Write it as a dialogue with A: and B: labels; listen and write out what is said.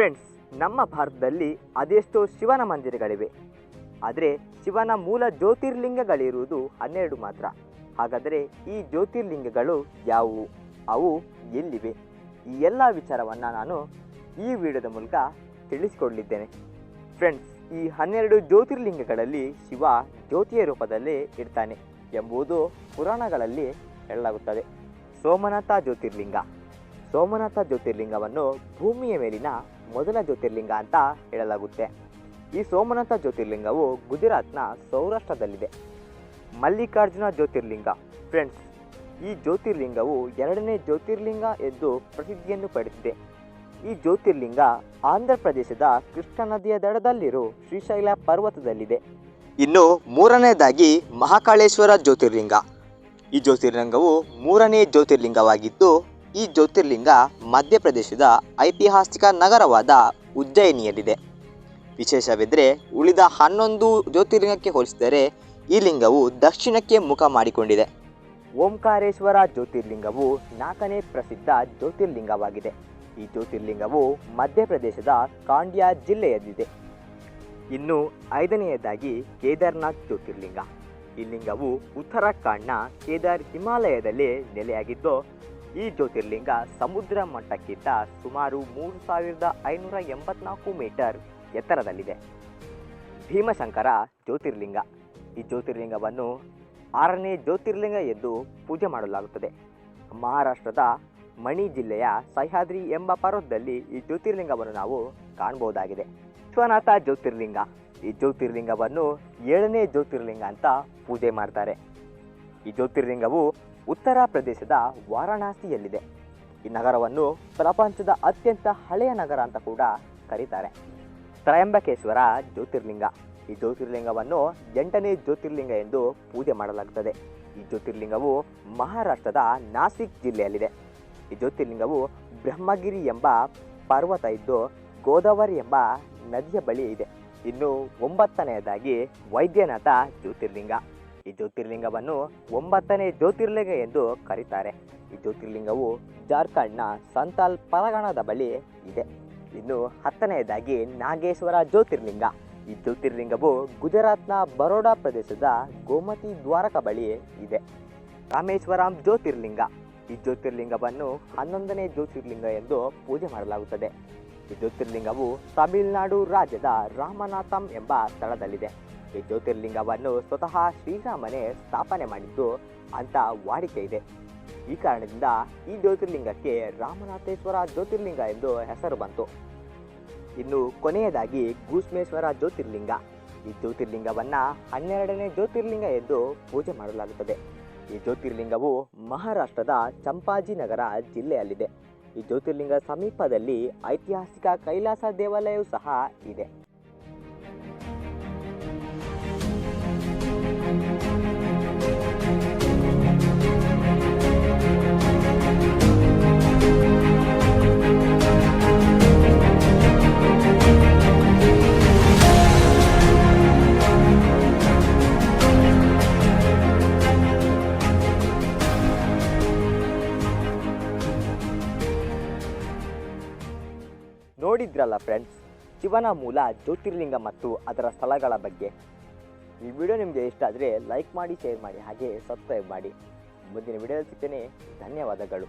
A: Friends ನಮ್ಮ ಭಾರತದಲ್ಲಿ ಅದೆಷ್ಟೋ ಶಿವನ ಮಂದಿರಗಳಿವೆ. ಆದರೆ ಶಿವನ ಮೂಲ ಜ್ಯೋತಿರ್ಲಿಂಗಗಳಿರುವುದು ಹನ್ನೆರಡು ಮಾತ್ರ. ಹಾಗಾದರೆ ಈ ಜ್ಯೋತಿರ್ಲಿಂಗಗಳು ಯಾವುವು? ಅವು ಎಲ್ಲಿವೆ? ಈ ಎಲ್ಲ ವಿಚಾರವನ್ನು ನಾನು ಈ ವಿಡಿಯೋದ ಮೂಲಕ ತಿಳಿಸಿಕೊಳ್ಳಿದ್ದೇನೆ ಫ್ರೆಂಡ್ಸ್ ಈ ಹನ್ನೆರಡು ಜ್ಯೋತಿರ್ಲಿಂಗಗಳಲ್ಲಿ ಶಿವ ಜ್ಯೋತಿಯ ರೂಪದಲ್ಲಿ ಇರ್ತಾನೆ ಎಂಬುದು ಪುರಾಣಗಳಲ್ಲಿ ಹೇಳಲಾಗುತ್ತದೆ. ಸೋಮನಾಥ ಜ್ಯೋತಿರ್ಲಿಂಗ. ಸೋಮನಾಥ ಜ್ಯೋತಿರ್ಲಿಂಗವನ್ನು ಭೂಮಿಯ ಮೇಲಿನ ಮೊದಲ ಜ್ಯೋತಿರ್ಲಿಂಗ ಅಂತ ಹೇಳಲಾಗುತ್ತೆ. ಈ ಸೋಮನಾಥ ಜ್ಯೋತಿರ್ಲಿಂಗವು ಗುಜರಾತ್ನ ಸೌರಾಷ್ಟ್ರದಲ್ಲಿದೆ. ಮಲ್ಲಿಕಾರ್ಜುನ ಜ್ಯೋತಿರ್ಲಿಂಗ. ಫ್ರೆಂಡ್ಸ್ ಈ ಜ್ಯೋತಿರ್ಲಿಂಗವು ಎರಡನೇ ಜ್ಯೋತಿರ್ಲಿಂಗ ಎಂದು ಪ್ರಸಿದ್ಧಿಯನ್ನು ಪಡೆದಿದೆ. ಈ ಜ್ಯೋತಿರ್ಲಿಂಗ ಆಂಧ್ರ ಪ್ರದೇಶದ ಕೃಷ್ಣ ನದಿಯ ದಡದಲ್ಲಿರೋ ಶ್ರೀಶೈಲ ಪರ್ವತದಲ್ಲಿದೆ. ಇನ್ನು ಮೂರನೇದಾಗಿ ಮಹಾಕಾಳೇಶ್ವರ ಜ್ಯೋತಿರ್ಲಿಂಗ. ಈ ಜ್ಯೋತಿರ್ಲಿಂಗವು ಮೂರನೇ ಜ್ಯೋತಿರ್ಲಿಂಗವಾಗಿದ್ದು ಈ ಜ್ಯೋತಿರ್ಲಿಂಗ ಮಧ್ಯಪ್ರದೇಶದ ಐತಿಹಾಸಿಕ ನಗರವಾದ ಉಜ್ಜಯಿನಿಯಲ್ಲಿದೆ. ವಿಶೇಷವೆಂದರೆ ಉಳಿದ ಹನ್ನೊಂದು ಜ್ಯೋತಿರ್ಲಿಂಗಕ್ಕೆ ಹೋಲಿಸಿದರೆ ಈ ಲಿಂಗವು ದಕ್ಷಿಣಕ್ಕೆ ಮುಖ ಮಾಡಿಕೊಂಡಿದೆ. ಓಂಕಾರೇಶ್ವರ ಜ್ಯೋತಿರ್ಲಿಂಗವು ನಾಲ್ಕನೇ ಪ್ರಸಿದ್ಧ ಜ್ಯೋತಿರ್ಲಿಂಗವಾಗಿದೆ. ಈ ಜ್ಯೋತಿರ್ಲಿಂಗವು ಮಧ್ಯಪ್ರದೇಶದ ಕಾಂಡ್ಯಾ ಜಿಲ್ಲೆಯಲ್ಲಿದೆ. ಇನ್ನು ಐದನೆಯದಾಗಿ ಕೇದಾರ್ನಾಥ್ ಜ್ಯೋತಿರ್ಲಿಂಗ. ಈ ಲಿಂಗವು ಉತ್ತರಾಖಂಡ್ನ ಕೇದಾರ್ ಹಿಮಾಲಯದಲ್ಲಿ ನೆಲೆಯಾಗಿದ್ದು ಈ ಜ್ಯೋತಿರ್ಲಿಂಗ ಸಮುದ್ರ ಮಟ್ಟಕ್ಕಿಂತ ಸುಮಾರು ಮೂರು ಸಾವಿರದ ಐನೂರ ಎಂಬತ್ನಾಲ್ಕು ಮೀಟರ್ ಎತ್ತರದಲ್ಲಿದೆ. ಭೀಮಶಂಕರ ಜ್ಯೋತಿರ್ಲಿಂಗ. ಈ ಜ್ಯೋತಿರ್ಲಿಂಗವನ್ನು ಆರನೇ ಜ್ಯೋತಿರ್ಲಿಂಗ ಎಂದು ಪೂಜೆ ಮಾಡಲಾಗುತ್ತದೆ. ಮಹಾರಾಷ್ಟ್ರದ ಮಣಿ ಜಿಲ್ಲೆಯ ಸಹ್ಯಾದ್ರಿ ಎಂಬ ಪರ್ವತದಲ್ಲಿ ಈ ಜ್ಯೋತಿರ್ಲಿಂಗವನ್ನು ನಾವು ಕಾಣಬಹುದಾಗಿದೆ. ವಿಶ್ವನಾಥ ಜ್ಯೋತಿರ್ಲಿಂಗ. ಈ ಜ್ಯೋತಿರ್ಲಿಂಗವನ್ನು ಏಳನೇ ಜ್ಯೋತಿರ್ಲಿಂಗ ಅಂತ ಪೂಜೆ ಮಾಡ್ತಾರೆ. ಈ ಜ್ಯೋತಿರ್ಲಿಂಗವು ಉತ್ತರ ಪ್ರದೇಶದ ವಾರಣಾಸಿಯಲ್ಲಿದೆ. ಈ ನಗರವನ್ನು ಪ್ರಪಂಚದ ಅತ್ಯಂತ ಹಳೆಯ ನಗರ ಅಂತ ಕೂಡ ಕರೀತಾರೆ. ತ್ರಯಂಬಕೇಶ್ವರ ಜ್ಯೋತಿರ್ಲಿಂಗ. ಈ ಜ್ಯೋತಿರ್ಲಿಂಗವನ್ನು ಎಂಟನೇ ಜ್ಯೋತಿರ್ಲಿಂಗ ಎಂದು ಪೂಜೆ ಮಾಡಲಾಗುತ್ತದೆ ಈ ಜ್ಯೋತಿರ್ಲಿಂಗವು ಮಹಾರಾಷ್ಟ್ರದ ನಾಸಿಕ್ ಜಿಲ್ಲೆಯಲ್ಲಿದೆ. ಈ ಜ್ಯೋತಿರ್ಲಿಂಗವು ಬ್ರಹ್ಮಗಿರಿ ಎಂಬ ಪರ್ವತ ಇದ್ದು ಗೋದಾವರಿ ಎಂಬ ನದಿಯ ಬಳಿ ಇದೆ. ಇನ್ನು ಒಂಬತ್ತನೆಯದಾಗಿ ವೈದ್ಯನಾಥ ಜ್ಯೋತಿರ್ಲಿಂಗ. ಈ ಜ್ಯೋತಿರ್ಲಿಂಗವನ್ನು ಒಂಬತ್ತನೇ ಜ್ಯೋತಿರ್ಲಿಂಗ ಎಂದು ಕರೀತಾರೆ. ಈ ಜ್ಯೋತಿರ್ಲಿಂಗವು ಜಾರ್ಖಂಡ್ನ ಸಂತಾಲ್ ಪರಗಣದ ಬಳಿ ಇದೆ. ಇನ್ನು ಹತ್ತನೆಯದಾಗಿ ನಾಗೇಶ್ವರ ಜ್ಯೋತಿರ್ಲಿಂಗ. ಈ ಜ್ಯೋತಿರ್ಲಿಂಗವು ಗುಜರಾತ್ನ ಬರೋಡಾ ಪ್ರದೇಶದ ಗೋಮತಿ ದ್ವಾರಕ ಬಳಿ ಇದೆ. ರಾಮೇಶ್ವರಂ ಜ್ಯೋತಿರ್ಲಿಂಗ. ಈ ಜ್ಯೋತಿರ್ಲಿಂಗವನ್ನು ಹನ್ನೊಂದನೇ ಜ್ಯೋತಿರ್ಲಿಂಗ ಎಂದು ಪೂಜೆ ಮಾಡಲಾಗುತ್ತದೆ. ಈ ಜ್ಯೋತಿರ್ಲಿಂಗವು ತಮಿಳುನಾಡು ರಾಜ್ಯದ ರಾಮನಾಥಂ ಎಂಬ ಸ್ಥಳದಲ್ಲಿದೆ. ಈ ಜ್ಯೋತಿರ್ಲಿಂಗವನ್ನು ಸ್ವತಃ ಶ್ರೀರಾಮನೇ ಸ್ಥಾಪನೆ ಮಾಡಿದ್ದು ಅಂತ ವಾಡಿಕೆ ಇದೆ. ಈ ಕಾರಣದಿಂದ ಈ ಜ್ಯೋತಿರ್ಲಿಂಗಕ್ಕೆ ರಾಮನಾಥೇಶ್ವರ ಜ್ಯೋತಿರ್ಲಿಂಗ ಎಂದು ಹೆಸರು ಬಂತು. ಇನ್ನು ಕೊನೆಯದಾಗಿ ಗೂಸ್ಮೇಶ್ವರ ಜ್ಯೋತಿರ್ಲಿಂಗ. ಈ ಜ್ಯೋತಿರ್ಲಿಂಗವನ್ನ ಹನ್ನೆರಡನೇ ಜ್ಯೋತಿರ್ಲಿಂಗ ಎಂದು ಪೂಜೆ ಮಾಡಲಾಗುತ್ತದೆ. ಈ ಜ್ಯೋತಿರ್ಲಿಂಗವು ಮಹಾರಾಷ್ಟ್ರದ ಚಂಪಾಜಿನಗರ ಜಿಲ್ಲೆಯಲ್ಲಿದೆ. ಈ ಜ್ಯೋತಿರ್ಲಿಂಗ ಸಮೀಪದಲ್ಲಿ ಐತಿಹಾಸಿಕ ಕೈಲಾಸ ದೇವಾಲಯವೂ ಸಹ ಇದೆ. ನೋಡಿದ್ರಲ್ಲ ಫ್ರೆಂಡ್ಸ್ ಶಿವನ ಮೂಲ ಜ್ಯೋತಿರ್ಲಿಂಗ ಮತ್ತು ಅದರ ಸ್ಥಳಗಳ ಬಗ್ಗೆ. ಈ ವಿಡಿಯೋ ನಿಮಗೆ ಇಷ್ಟ ಆದರೆ ಲೈಕ್ ಮಾಡಿ ಶೇರ್ ಮಾಡಿ, ಹಾಗೆ ಸಬ್ಸ್ಕ್ರೈಬ್ ಮಾಡಿ. ಮುಂದಿನ ವಿಡಿಯೋದಲ್ಲಿ ಸಿಗ್ತೇನೆ. ಧನ್ಯವಾದಗಳು.